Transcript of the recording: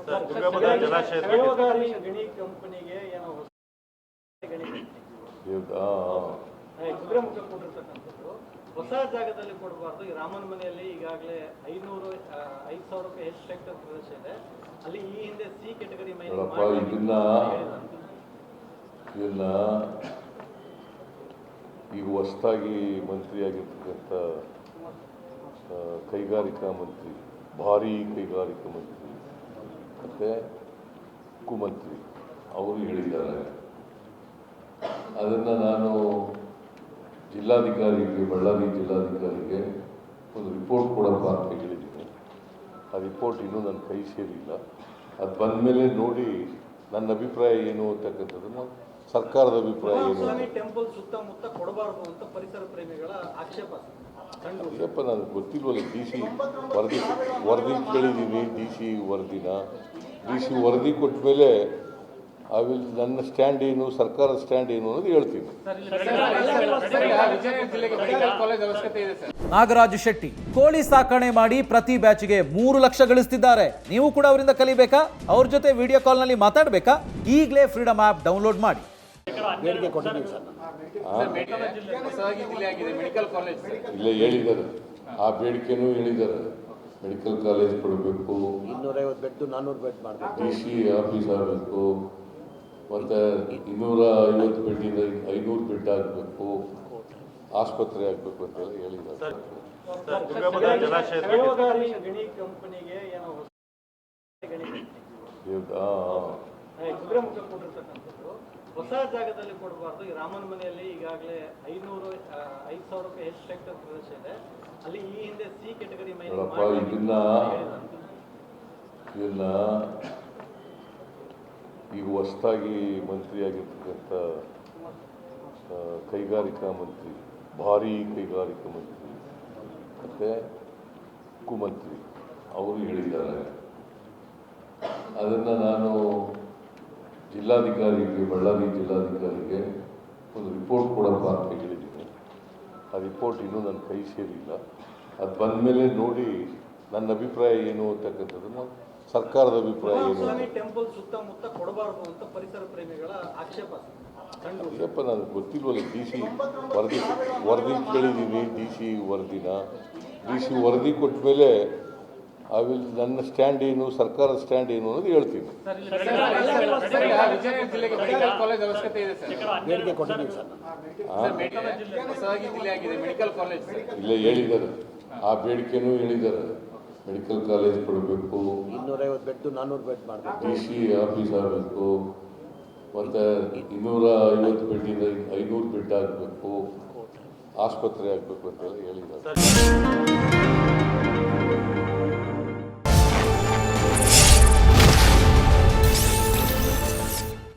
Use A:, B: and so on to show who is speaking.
A: ತುಂಗಭದ್ರಾ ಜಲಾಶಯದ
B: ದೇವದಾರಿ ಗಣಿ ಕಂಪನಿಗೆ ಏನೋ ಹೊಸ ಗಣಿ
C: ಇವ್ರ್ದ್- ಆ,
B: ಏ, ಕುದುರೆಮುಖ ಕೊಟ್ಟಿರ್ತಕ್ಕಂಥದ್ದು. ಹೊಸ ಜಾಗದಲ್ಲಿ ಕೊಡಬಾರ್ದು. ಈ ರಾಮನ ಮನೆಯಲ್ಲಿ ಈಗಾಗಲೇ ಐನೂರು ಐದು ಸಾವಿರಕ್ಕೆ ಹೆಚ್ಚು ಹೆಕ್ಟರ್ ಪ್ರದೇಶ ಇದೆ. ಅಲ್ಲಿ ಈ ಹಿಂದೆ ಸಿ ಕೆಟಗರಿ
C: ಇದನ್ನ ಇದನ್ನ ಈಗ ಹೊಸದಾಗಿ ಮಂತ್ರಿಯಾಗಿರ್ತಕ್ಕಂಥ ಕೈಗಾರಿಕಾ ಮಂತ್ರಿ ಭಾರೀ ಕೈಗಾರಿಕಾ ಮಂತ್ರಿ ಮತ್ತು ಕುಮತ್ರಿ ಅವರು ಹೇಳಿದ್ದಾರೆ. ಅದನ್ನು ನಾನು ಜಿಲ್ಲಾಧಿಕಾರಿಗೆ, ಬಳ್ಳಾರಿ ಜಿಲ್ಲಾಧಿಕಾರಿಗೆ ಒಂದು ರಿಪೋರ್ಟ್ ಕೊಡಪ್ಪ ಅಂತ ಹೇಳಿದ್ದೀನಿ ಆ ರಿಪೋರ್ಟ್ ಇನ್ನೂ ನನ್ನ ಕೈ ಸೇರಿಲ್ಲ. ಅದು ಬಂದ ಮೇಲೆ ನೋಡಿ ನನ್ನ ಅಭಿಪ್ರಾಯ ಏನು ಅಂತಕ್ಕಂಥದ್ದನ್ನು ಸರ್ಕಾರದ ಅಭಿಪ್ರಾಯ ಏನು?
B: ಟೆಂಪಲ್ ಸುತ್ತಮುತ್ತ ಕೊಡಬಾರದು ಅಂತ ಪರಿಸರ ಪ್ರೇಮಿಗಳ ಆಕ್ಷೇಪ
C: ಅಯ್ಯಪ್ಪ, ನನಗೆ ಗೊತ್ತಿಲ್ವಲ್ಲ, ಡಿ ಸಿ ವರದಿ ವರದಿ ಕೇಳಿದ್ದೀನಿ, ಡಿ ಸಿ ವರದಿನ. ಡಿ ಸಿ ವರದಿ ಕೊಟ್ಟ ಮೇಲೆ ವಿಲ್ ನನ್ನ ಸ್ಟ್ಯಾಂಡ್ ಏನು, ಸರ್ಕಾರದ ಸ್ಟ್ಯಾಂಡ್ ಏನು ಅನ್ನೋದು ಹೇಳ್ತೀನಿ.
D: ನಾಗರಾಜ್ ಶೆಟ್ಟಿ, ಕೋಳಿ ಸಾಕಣೆ ಮಾಡಿ ಪ್ರತಿ ಬ್ಯಾಚ್ಗೆ ಮೂರು ಲಕ್ಷ ಗಳಿಸ್ತಿದ್ದಾರೆ. ನೀವು ಕೂಡ ಅವರಿಂದ ಕಲಿಬೇಕಾ? ಅವ್ರ ಜೊತೆ ವಿಡಿಯೋ ಕಾಲ್ನಲ್ಲಿ ಮಾತಾಡಬೇಕಾ? ಈಗಲೇ ಫ್ರೀಡಮ್ ಆ್ಯಪ್ ಡೌನ್ಲೋಡ್ ಮಾಡಿ.
E: ಸರ್ ಕೊಟ್ಟಿದ್ದೀವಿ ಸರ್. ಜಿಲ್ಲೆ ಆಗಿದೆ ಮೆಡಿಕಲ್ ಕಾಲೇಜ್
C: ಇಲ್ಲೇ ಹೇಳಿದ್ದಾರೆ. ಆ ಬೇಡಿಕೆನೂ ಹೇಳಿದ್ದಾರೆ. ಮೆಡಿಕಲ್ ಕಾಲೇಜ್ ಕೊಡಬೇಕು.
F: ಇನ್ನೂರೈವತ್ತು ಬೆಡ್ ನಾನ್ನೂರು ಬೆಡ್ ಮಾಡಬೇಕು.
C: ಡಿ ಸಿ ಆಫೀಸ್ ಆಗಬೇಕು. ಮತ್ತು ಇನ್ನೂರ ಐವತ್ತು ಬೆಡ್ಡಿಂದ ಐನೂರು ಬೆಡ್ ಆಗಬೇಕು. ಆಸ್ಪತ್ರೆ ಆಗಬೇಕು ಅಂತೆಲ್ಲ ಹೇಳಿದ್ದಾರೆ.
B: ಕಂಪನಿಗೆ ಹೊಸ ಜಾಗದಲ್ಲಿ ಕೊಡಬಾರ್ದು. ಈ ರಾಮನ ಮನೆಯಲ್ಲಿ ಈಗಾಗಲೇ ಐನೂರು ಐದು ಸಾವಿರ ರೂಪಾಯಿ ಹೆಚ್ಚು ಹೆಕ್ಟರ್ ಪ್ರದೇಶ ಇದೆ. ಅಲ್ಲಿ ಈ ಹಿಂದೆ ಸಿ ಕೆಟಗರಿ
C: ಇದನ್ನ ಇದನ್ನ ಈಗ ಹೊಸದಾಗಿ ಮಂತ್ರಿಯಾಗಿರ್ತಕ್ಕಂಥ ಆಗಿರ್ತಕ್ಕಂಥ ಕೈಗಾರಿಕಾ ಮಂತ್ರಿ ಭಾರಿ ಕೈಗಾರಿಕಾ ಮಂತ್ರಿ ಮತ್ತು ಕುಮಂತ್ರಿ ಅವರು ಹೇಳಿದ್ದಾರೆ. ಅದನ್ನು ನಾನು ಜಿಲ್ಲಾಧಿಕಾರಿಗೆ ಬಳ್ಳಾರಿ ಜಿಲ್ಲಾಧಿಕಾರಿಗೆ ಒಂದು ರಿಪೋರ್ಟ್ ಕೊಡಪ್ಪ ಅಂತ ಹೇಳಿದ್ದೀನಿ ಆ ರಿಪೋರ್ಟ್ ಇನ್ನೂ ನನ್ನ ಕೈ ಸೇರಿಲ್ಲ. ಅದು ಬಂದ ಮೇಲೆ ನೋಡಿ ನನ್ನ ಅಭಿಪ್ರಾಯ ಏನು ಅಂತಕ್ಕಂಥದ್ದನ್ನು ಸರ್ಕಾರದ ಅಭಿಪ್ರಾಯ ಏನು?
B: ಸುತ್ತಮುತ್ತ ಕೊಡಬಾರದು ಅಂತ ಪರಿಸರ ಪ್ರೇಮಿಗಳ ಆಕ್ಷೇಪ
C: ಅಯ್ಯಪ್ಪ ನನಗೆ ಗೊತ್ತಿಲ್ವಲ್ಲ ಡಿ ಸಿ ವರದಿ ವರದಿ ಕೇಳಿದ್ದೀನಿ ಡಿ ಸಿ ವರದಿನ. ಡಿ ಸಿ ವರದಿ ಕೊಟ್ಟ ಮೇಲೆ ವಿಲ್ ನನ್ನ ಸ್ಟ್ಯಾಂಡ್ ಏನು ಸರ್ಕಾರದ ಸ್ಟ್ಯಾಂಡ್ ಏನು ಅನ್ನೋದು ಹೇಳ್ತೀನಿ.
E: ಇಲ್ಲ ವಿಜಯನಗರ ಜಿಲ್ಲೆಗೆ ಮೆಡಿಕಲ್ ಕಾಲೇಜ್ ಅವಶ್ಯಕತೆ ಇದೆ ಸರ್.
F: ಬೇಡಿಕೆ ಕೊಟ್ಟಿದ್ದೀವಿ ಸರ್.
E: ಸರ್. ಮೆಡಿಕಲ್ ಜಿಲ್ಲೆ ಆಗಿದೆ ಮೆಡಿಕಲ್ ಕಾಲೇಜ್
C: ಇಲ್ಲೇ ಹೇಳಿದ್ದಾರೆ. ಆ ಬೇಡಿಕೆನೂ ಹೇಳಿದ್ದಾರೆ. ಮೆಡಿಕಲ್ ಕಾಲೇಜ್ ಕೊಡಬೇಕು.
F: ಇನ್ನೂರೈವತ್ತು ಬೆಡ್ ನಾನ್ನೂರು ಬೆಡ್ ಮಾಡಬೇಕು.
C: ಡಿ ಸಿ ಆಫೀಸ್ ಆಗಬೇಕು. ಮತ್ತು ಇನ್ನೂರ ಐವತ್ತು ಬೆಡ್ಡಿಂದ ಐನೂರು ಬೆಡ್ ಆಗಬೇಕು. ಆಸ್ಪತ್ರೆ ಆಗಬೇಕು ಅಂತೆಲ್ಲ ಹೇಳಿದ್ದಾರೆ.